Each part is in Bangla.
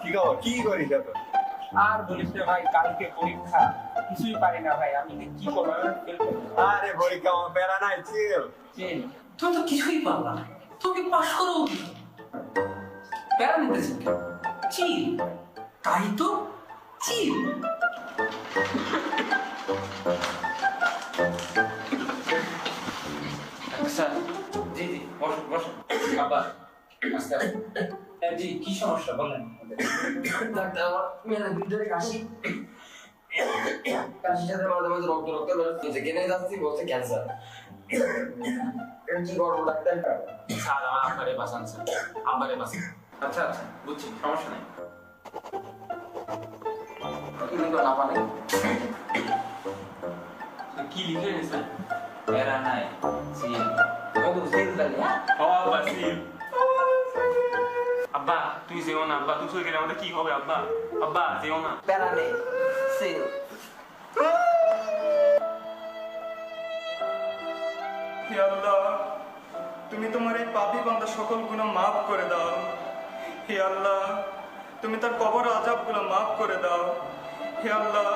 কি খবর? কি করিস এত? আর বলিস না ভাই কালকে পরীক্ষা। কিছুই পারি না ভাই আমি কি করব? আরে পরীক্ষা আমার প্যারা নাই চিল চিল তুমি তো কিছুই পারলা তুমি পাশ করো প্যারা নিতেছেন চিল তাই তো? চিল স্যার জি জি বসুন বসুন আবার। আস্তে আস্তে জি কি সমস্যা? বলেন। ডাক্তার আমার মেয়েদের ভিতরে কাশি। কাশির সাথে মাঝে মাঝে রক্ত রক্ত বেরোচ্ছে যেখানে যাচ্ছি? বলছে ক্যান্সার। কি করব ডাক্তার স্যার আমার আব্বারে বাঁচান স্যার। আব্বারে বাঁচান। আচ্ছা আচ্ছা বুঝছি সমস্যা নেই। কি লিখে নিছেন প্যারা নাই। আব্বা তুই যেও না আব্বা তুই চলে গেলে আমাদের কি হবে আব্বা? আব্বা যেও না। প্যারা নেই আল্লাহ তুমি তোমার এই পাপি বান্দা সকল গুণ মাফ করে দাও। হে আল্লাহ তুমি তার কবর আজাবগুলো মাফ করে দাও। হে আল্লাহ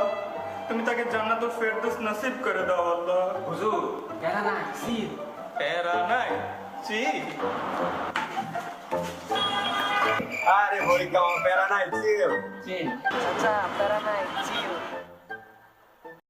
তুমি তাকে জান্নাতুল ফেরদৌস নসিব করে দাও আল্লাহ। হুজুর প্যারা নাই সিল। এরা নাই চি আরে পরীক্ষা আমার প্যারা নাই চিল চিল চাচা প্যারা নাই চিল